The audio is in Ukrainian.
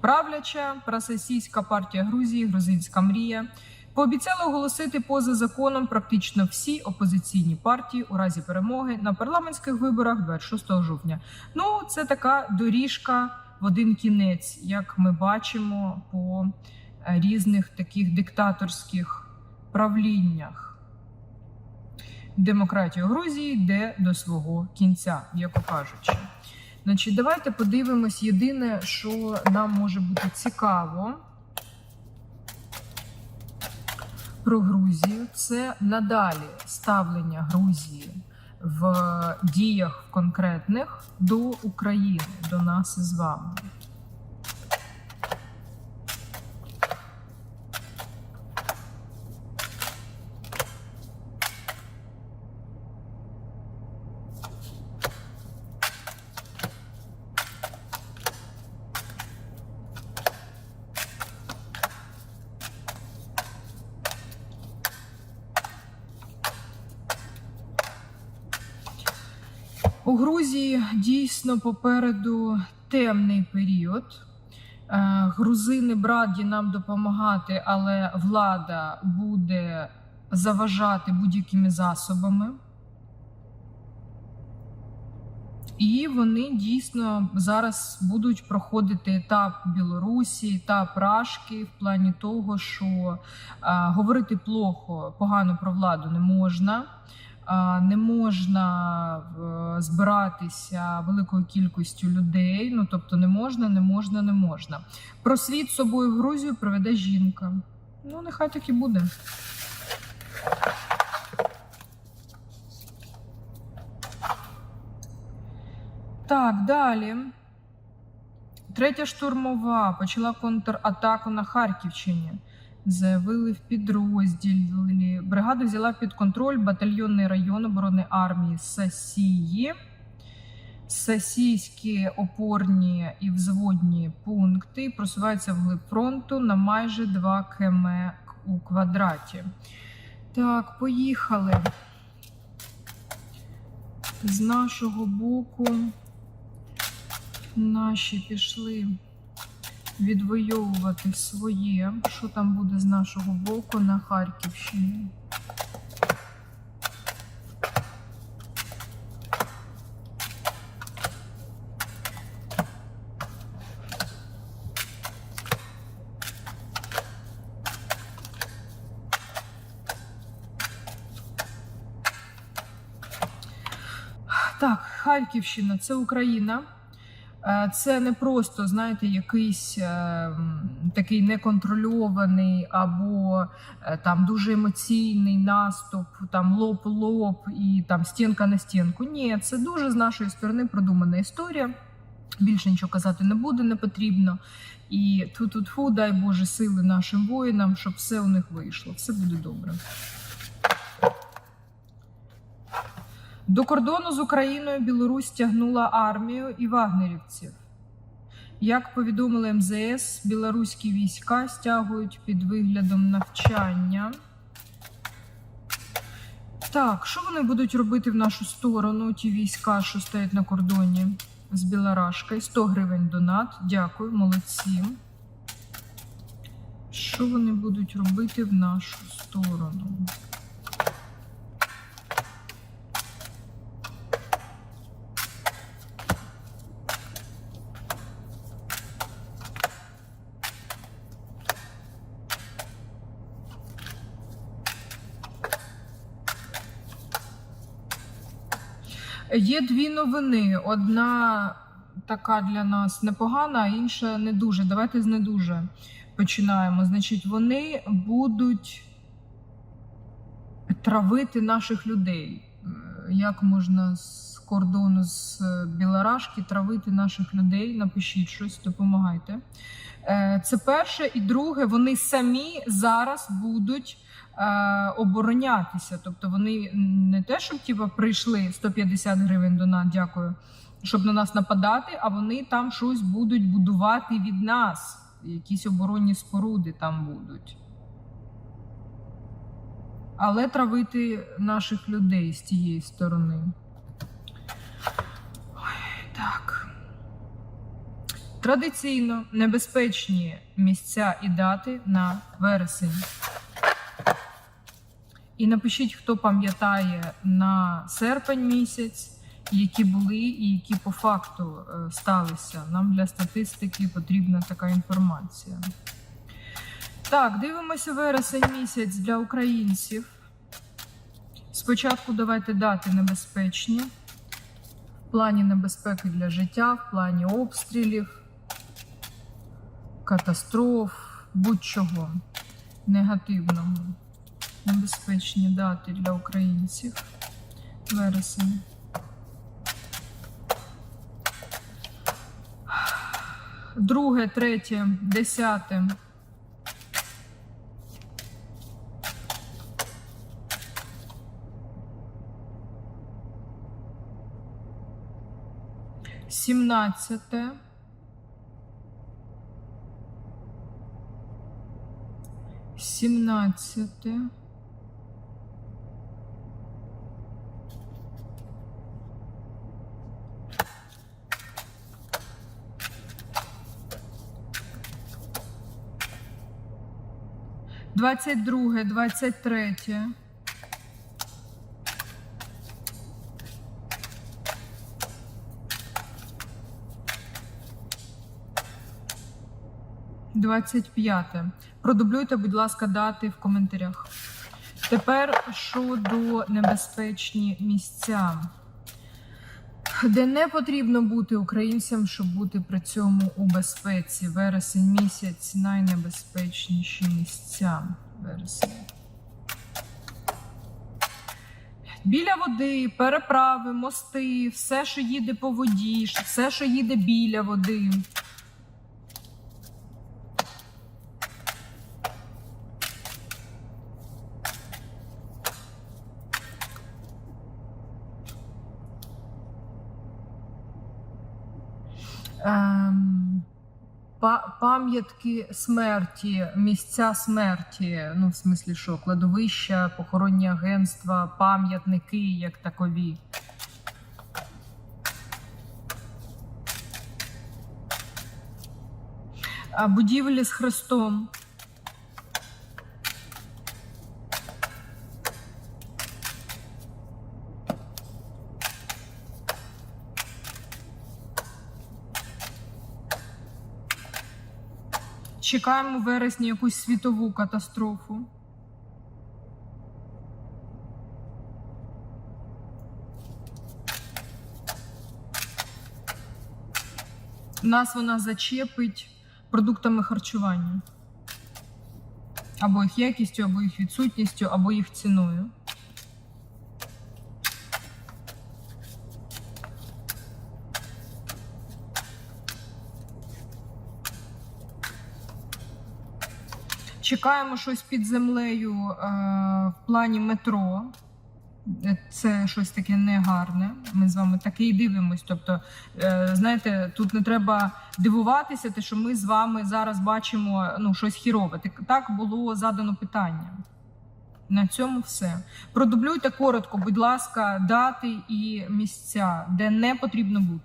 правляча прососійська партія Грузії, Грузинська мрія. Пообіцяла оголосити поза законом практично всі опозиційні партії у разі перемоги на парламентських виборах 26 жовтня. Ну, це така доріжка в один кінець, як ми бачимо по е, різних таких диктаторських правліннях. Демократія Грузії йде до свого кінця, м'яко кажучи. Значить, давайте подивимось єдине, що нам може бути цікаво про Грузію. Це надалі ставлення Грузії в діях конкретних до України, до нас із вами. У Грузії дійсно попереду темний період. Е, Грузини браді нам допомагати, але влада буде заважати будь-якими засобами. І вони дійсно зараз будуть проходити етап Білорусі, етап Рашки в плані того, що е, говорити плохо, погано про владу не можна. А, Не можна е, збиратися великою кількістю людей. Ну тобто, не можна, не можна, не можна. Про світ з собою в Грузію проведе жінка. Ну, нехай так і буде. Так, далі. Третя штурмова почала контратаку на Харківщині. Заявили в підрозділі. Бригада взяла під контроль батальйонний район оборони армії Сасії. Сасійські опорні і взводні пункти просуваються вглиб фронту на майже 2 км у квадраті. Так, поїхали. З нашого боку наші пішли відвоювати своє, що там буде з нашого боку на Харківщині. Так, Харківщина це Україна. Е, Це не просто, знаєте, якийсь е, такий неконтрольований або е, там дуже емоційний наступ, там лоб-лоб і там стінка на стінку. Ні, це дуже з нашої сторони продумана історія. Більше нічого казати не буде, не потрібно. І тфу-тфу-тфу, дай Боже сили нашим воїнам, щоб все у них вийшло. Все буде добре. До кордону з Україною Білорусь тягнула армію і вагнерівців. Як повідомили МЗС, білоруські війська стягують під виглядом навчання. Так, що вони будуть робити в нашу сторону, ті війська, що стоять на кордоні з Білорашкою? 100 гривень донат. Дякую, молодці. Що вони будуть робити в нашу сторону? Є дві новини. Одна така для нас непогана, а інша не дуже. Давайте з не дуже починаємо. Значить, вони будуть травити наших людей. Як можна з кордону з е, Білорашки травити наших людей? Напишіть щось, допомагайте. Е, Це перше. І друге, вони самі зараз будуть оборонятися. Тобто вони не те, щоб типу, прийшли 150 гривень до нас, дякую, щоб на нас нападати, а вони там щось будуть будувати від нас. Якісь оборонні споруди там будуть. Але травити наших людей з тієї сторони. Ой, так. Традиційно небезпечні місця і дати на вересень. І напишіть, хто пам'ятає на серпень місяць, які були і які по факту е, сталися. Нам для статистики потрібна така інформація. Так, дивимося вересень місяць для українців. Спочатку давайте дати небезпечні в плані небезпеки для життя, в плані обстрілів, катастроф, будь-чого негативного. Небезпечні дати для українців. Вересень. Друге, третє, десяте. Сімнадцяте. Сімнадцяте. Двадцять друге, двадцять третє. Двадцять п'яте. Продублюйте, будь ласка, дати в коментарях. Тепер щодо небезпечні місця, де не потрібно бути українцям, щоб бути при цьому у безпеці. Вересень місяць найнебезпечніші місця. Вересень. Біля води, переправи, мости, все, що їде по воді, все, що їде біля води. Пам'ятки смерті, місця смерті, ну, в смислі, що кладовища, похоронні агентства, пам'ятники як такові. Будівлі з хрестом. Чекаємо в вересні якусь світову катастрофу. Нас вона зачепить продуктами харчування. Або їх якістю, або їх відсутністю, або їх ціною. Чекаємо щось під землею е, в плані метро. Це щось таке негарне. Ми з вами таке і дивимось. Тобто, е, знаєте, тут не треба дивуватися, те, що ми з вами зараз бачимо ну, щось хірове. Так було задано питання. На цьому все. Продублюйте коротко, будь ласка, дати і місця, де не потрібно бути.